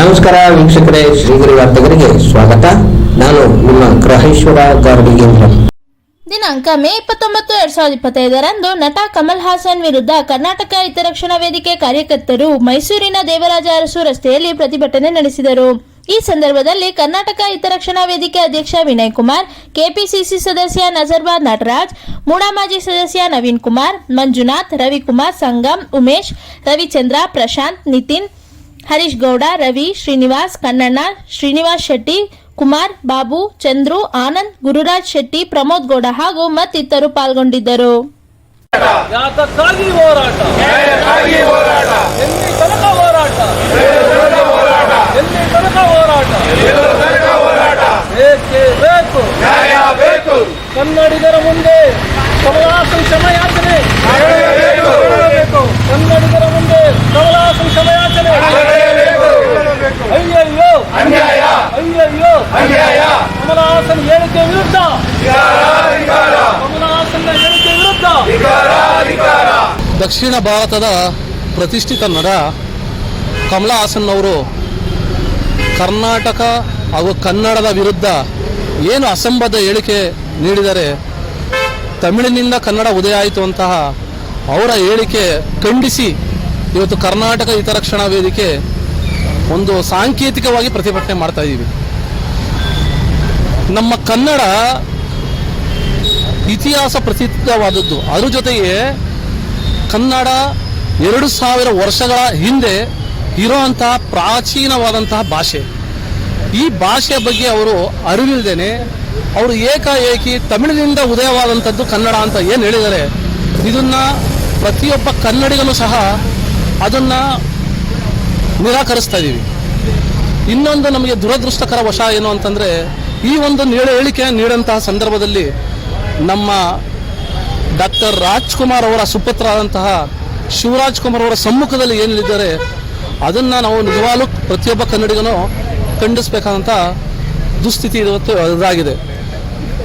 ನಮಸ್ಕಾರ ವೀಕ್ಷಕರೇ, ಶ್ರೀಗಿರಿ ವಾರ್ತೆಗರಿಗೆ ಸ್ವಾಗತ. ನಾನು ನಿಮ್ಮ ಗ್ರಹೇಶ್ವರ ಗಾರ್ಡಿಗೇಂದ್ರ. ದಿನಾಂಕ ಮೇ ಇಪ್ಪತ್ತೊಂಬತ್ತು, ಎರಡ್ ಸಾವಿರದ ಇಪ್ಪತ್ತೈದರಂದು ನಟ ಕಮಲ್ ಹಾಸನ್ ವಿರುದ್ಧ ಕರ್ನಾಟಕ ಹಿತರಕ್ಷಣಾ ವೇದಿಕೆ ಕಾರ್ಯಕರ್ತರು ಮೈಸೂರಿನ ದೇವರಾಜ ಅರಸು ರಸ್ತೆಯಲ್ಲಿ ಪ್ರತಿಭಟನೆ ನಡೆಸಿದರು. ಈ ಸಂದರ್ಭದಲ್ಲಿ ಕರ್ನಾಟಕ ಹಿತರಕ್ಷಣಾ ವೇದಿಕೆ ಅಧ್ಯಕ್ಷ ವಿನಯ್ ಕುಮಾರ್, ಕೆಪಿಸಿಸಿ ಸದಸ್ಯ ನಜರ್ಬಾದ್ ನಟರಾಜ್, ಮೂಡಾ ಮಾಜಿ ಸದಸ್ಯ ನವೀನ್ ಕುಮಾರ್, ಮಂಜುನಾಥ್, ರವಿಕುಮಾರ್ ಸಂಗಮ್, ಉಮೇಶ್, ರವಿಚಂದ್ರ, ಪ್ರಶಾಂತ್, ನಿತಿನ್ ಹರೀಶ್ ಗೌಡ ರವಿ ಶ್ರೀನಿವಾಸ್ ಕನ್ನಣ್ಣ ಶ್ರೀನಿವಾಸ್ ಶೆಟ್ಟಿ ಕುಮಾರ್ ಬಾಬು ಚಂದ್ರು ಆನಂದ್ ಗುರುರಾಜ್ ಶೆಟ್ಟಿ ಪ್ರಮೋದ್ ಗೌಡ ಹಾಗೂ ಮತ್ತಿತರರು ಪಾಲ್ಗೊಂಡಿದ್ದರು. ಯಾತಕ್ಕಾಗಿ ಹೋರಾಟ. ಎಲ್ಲಿ ದಕ್ಷಿಣ ಭಾರತದ ಪ್ರತಿಷ್ಠಿತ ನಟ ಕಮಲಾ ಹಾಸನ್ ಅವರು ಕರ್ನಾಟಕ ಹಾಗೂ ಕನ್ನಡದ ವಿರುದ್ಧ ಏನು ಅಸಂಬದ್ಧ ಹೇಳಿಕೆ ನೀಡಿದರೆ ತಮಿಳಿನಿಂದ ಕನ್ನಡ ಉದಯ ಆಯಿತು ಅಂತಹ ಅವರ ಹೇಳಿಕೆ ಖಂಡಿಸಿ ಇವತ್ತು ಕರ್ನಾಟಕ ಹಿತರಕ್ಷಣಾ ವೇದಿಕೆ ಒಂದು ಸಾಂಕೇತಿಕವಾಗಿ ಪ್ರತಿಭಟನೆ ಮಾಡ್ತಾ ಇದ್ದೀವಿ ನಮ್ಮ ಕನ್ನಡ ಇತಿಹಾಸ ಪ್ರಸಿದ್ಧವಾದದ್ದು. ಅದ್ರ ಜೊತೆಗೆ ಕನ್ನಡ ಎರಡು ಸಾವಿರ ವರ್ಷಗಳ ಹಿಂದೆ ಇರುವಂತಹ ಪ್ರಾಚೀನವಾದಂತಹ ಭಾಷೆ. ಈ ಭಾಷೆಯ ಬಗ್ಗೆ ಅವರು ಅರಿವಿಲ್ದೇನೆ, ಅವರು ಏಕಾಏಕಿ ತಮಿಳಿನಿಂದ ಉದಯವಾದಂಥದ್ದು ಕನ್ನಡ ಅಂತ ಏನು ಹೇಳಿದ್ದಾರೆ, ಇದನ್ನ ಪ್ರತಿಯೊಬ್ಬ ಕನ್ನಡಿಗನು ಸಹ ಅದನ್ನ ನಿರಾಕರಿಸ್ತಾ ಇದ್ದೀವಿ. ಇನ್ನೊಂದು ನಮಗೆ ದುರದೃಷ್ಟಕರ ವಶ ಏನು ಅಂತಂದ್ರೆ, ಈ ಒಂದು ಹೇಳಿಕೆ ನೀಡಂತಹ ಸಂದರ್ಭದಲ್ಲಿ ನಮ್ಮ ಡಾಕ್ಟರ್ ರಾಜ್ಕುಮಾರ್ ಅವರ ಸುಪುತ್ರರಾದಂತಹ ಶಿವರಾಜ್ ಕುಮಾರ್ ಅವರ ಸಮ್ಮುಖದಲ್ಲಿ ಏನಿದ್ದಾರೆ ಅದನ್ನು ನಾವು ನಿಜವಾಗ್ಲೂ ಪ್ರತಿಯೊಬ್ಬ ಕನ್ನಡಿಗನು ಖಂಡಿಸಬೇಕಾದಂಥ ದುಸ್ಥಿತಿ ಇವತ್ತು ಇದಾಗಿದೆ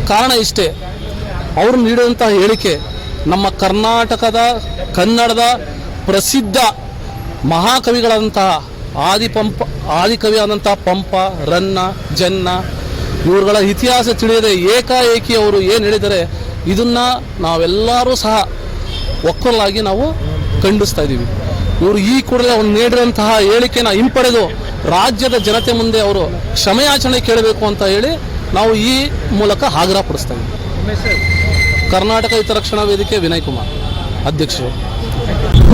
ಕಾರಣ ಇಷ್ಟೇ, ಅವರು ನೀಡಿದಂತಹ ಹೇಳಿಕೆ, ನಮ್ಮ ಕರ್ನಾಟಕದ, ಕನ್ನಡದ ಪ್ರಸಿದ್ಧ ಮಹಾಕವಿಗಳಾದಂತಹ ಆದಿಪಂಪ, ಆದಿಕವಿಯಾದಂತಹ ಪಂಪ, ರನ್ನ, ಜನ್ನ ಇವುಗಳ ಇತಿಹಾಸ ತಿಳಿಯದೆ ಏಕಾಏಕಿ ಅವರು ಏನು ಹೇಳಿದರೆ ಇದನ್ನ ನಾವೆಲ್ಲರೂ ಸಹ ಒಕ್ಕಲಾಗಿ ನಾವು ಖಂಡಿಸ್ತಾ ಇದ್ದೀವಿ. ಇವರು ಈ ಕೂಡಲೇ ಅವ್ರು ನೀಡಿದಂತಹ ಹೇಳಿಕೆನ ಹಿಂಪಡೆದು ರಾಜ್ಯದ ಜನತೆ ಮುಂದೆ ಅವರು ಕ್ಷಮೆಯಾಚರಣೆ ಕೇಳಬೇಕು ಅಂತ ಹೇಳಿ ನಾವು ಈ ಮೂಲಕ ಆಗ್ರಹ ಪಡಿಸ್ತಾ ಇದ್ದೀವಿ. ಕರ್ನಾಟಕ ಹಿತರಕ್ಷಣಾ ವೇದಿಕೆ ವಿನಯ್ ಕುಮಾರ್ ಅಧ್ಯಕ್ಷರು.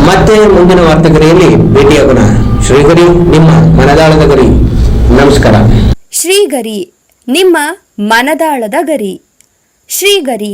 ಮತ್ತೆ ಮುಂದಿನ ವಾರ್ತೆಗರಿಯಲ್ಲಿ ಭೇಟಿಯಾಗೋಣ ಶ್ರೀಗರಿ ನಿಮ್ಮ ಮನದಾಳದ ಗರಿ. ನಮಸ್ಕಾರ. ಶ್ರೀಗರಿ ನಿಮ್ಮ ಮನದಾಳದ ಗರಿ. ಶ್ರೀಗರಿ